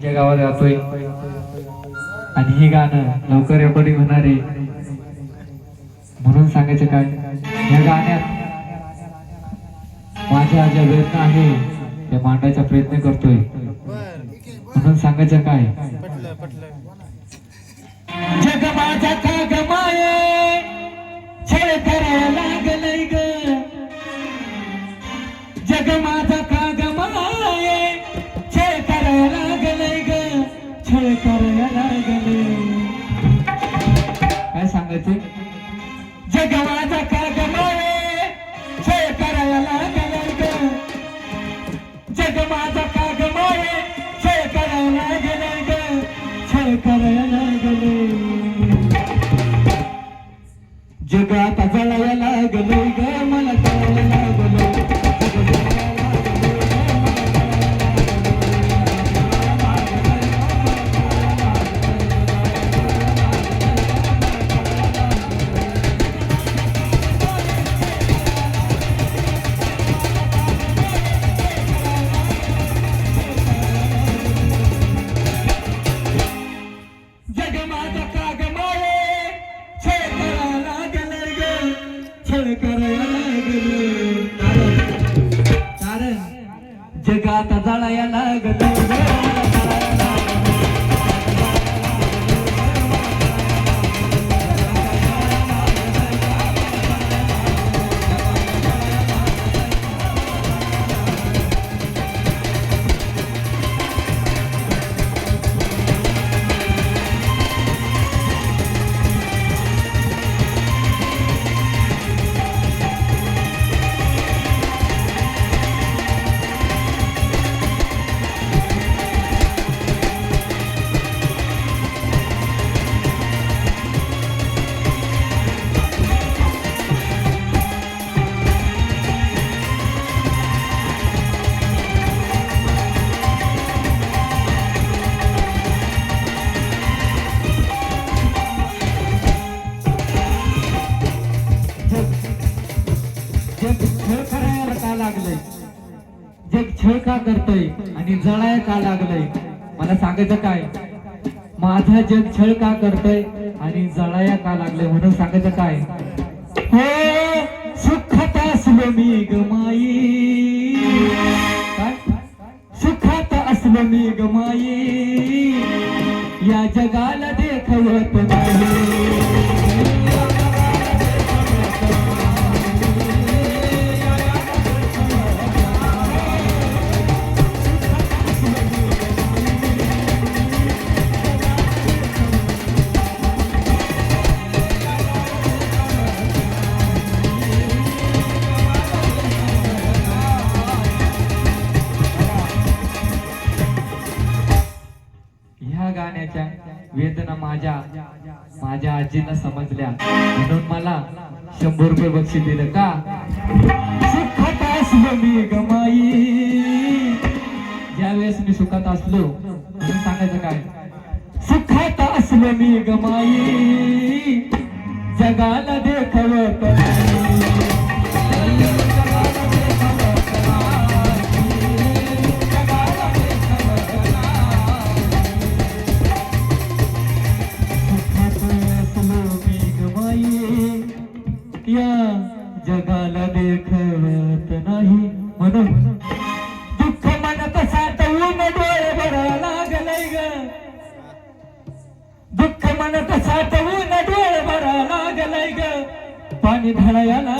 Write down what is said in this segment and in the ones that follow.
ज्या गावात गातोय. आणि हे गाणं लवकर रेकॉर्डिंग होणार आहे. म्हणून सांगायचं काय या गाण्यात माझ्या ज्या वेदना आहे त्या मांडायचा प्रयत्न करतोय. म्हणून सांगायचं काय जग माझा का गमाय छळ करायला लागलंय ग. जग काय जे जग करतोय आणि का लागलंय? मला सांगायचं काय? माझा जग छळ का करतोय आणि जळाया का लागलंय म्हणून सांगायचं काय? हो सुखात असलो मी गमाई काय? सुखात असलो मी गमाई या जगाला देखवत नाही. त्या वेदना माझ्या माझ्या आजीला समजल्या. म्हणून मला शंभर रुपये बक्षीस दिलं. का? सुखात असलो मी गमाई ज्यावेळेस मी सुखात असलो म्हणून सांगायचं काय? सुखात असलो मी गमाई जगाला देखवत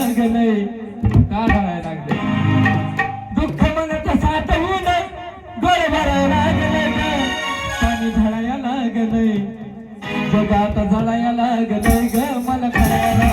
ढळायला लागलंय का ढळायला लागले? दुःख मनात साठवून डोळे भरायला लागलंय ग पाणी ढळायला लागलंय जगात जळायला लागलंय ग मला कळायला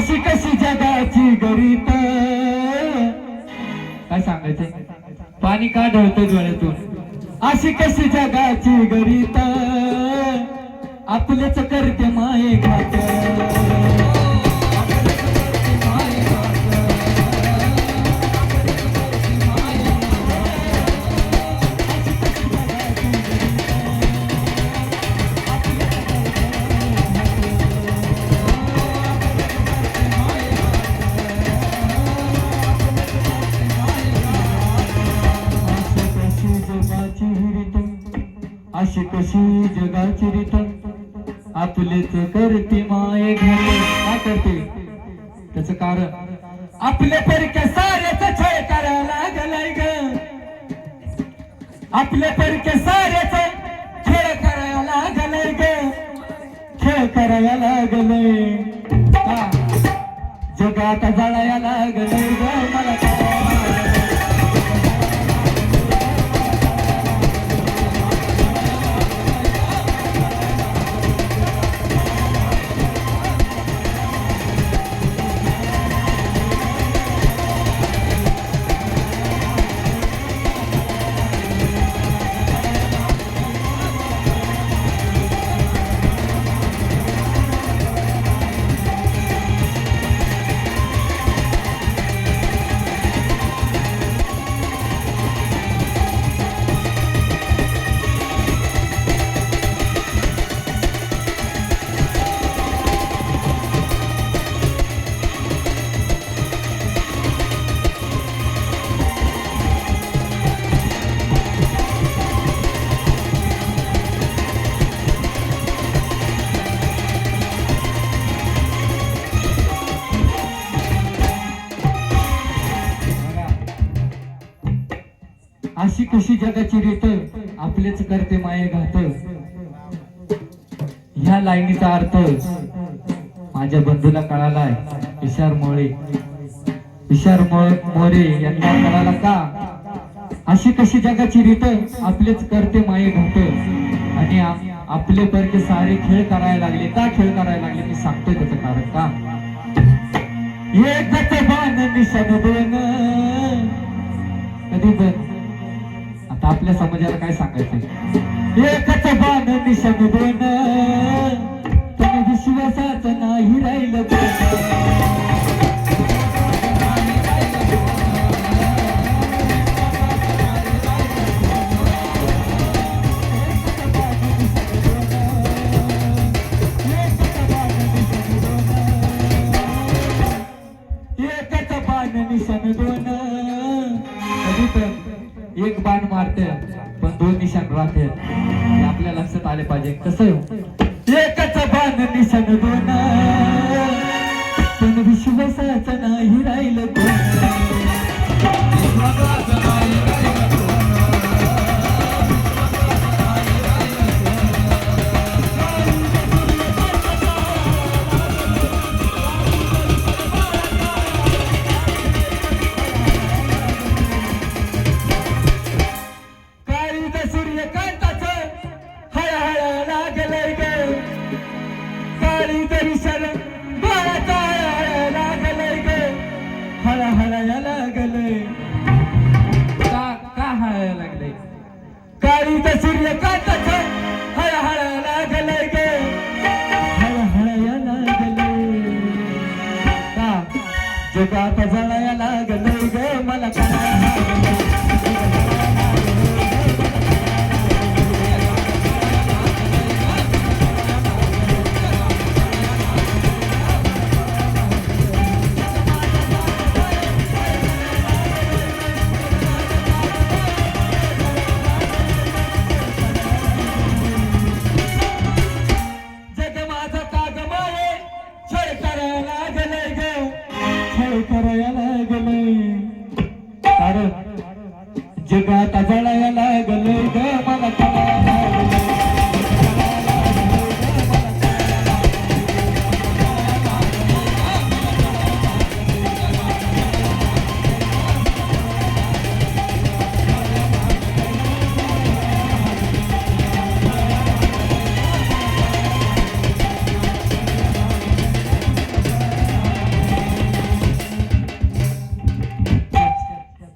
अशी कशी जगाची गरीत काय सांगायचंय? पाणी का ढळतं डोळ्यातून? अशी कशी जगाची गरीत आपलेच करते माये खात अशी कशी जगाची रीत आपलेच करते माय घर. काय करते. त्याच कारण आपले परके साऱ्याच छळ करायला लागलाय ग. आपले परके साऱ्याच खेळ करायला लागलाय ग. खेळ करायला लागलंय. जगात जळायला लागलंय ग. मला अशी कशी जगाची रीत आपलेच करते माये घात. ह्या लाईनीचा अर्थ माझ्या बंधूला कळालाय विशार मोळे विशार मोरे यांना कळाला का? अशी कशी जगाची रीत आपलेच करते माये घात. आणि आपले परके सारे खेळ करायला लागले. का खेळ करायला लागले? मी सांगतोय त्याचं कारण का? एकच बाण निशाण आपल्या समाजाला काय सांगायचं? एकच बाण निशाण दोन आले पाहिजे. कसं हो? एकच बाण निशाण दोन. पण विश्वासाचं नाही राहिलं लागलंय का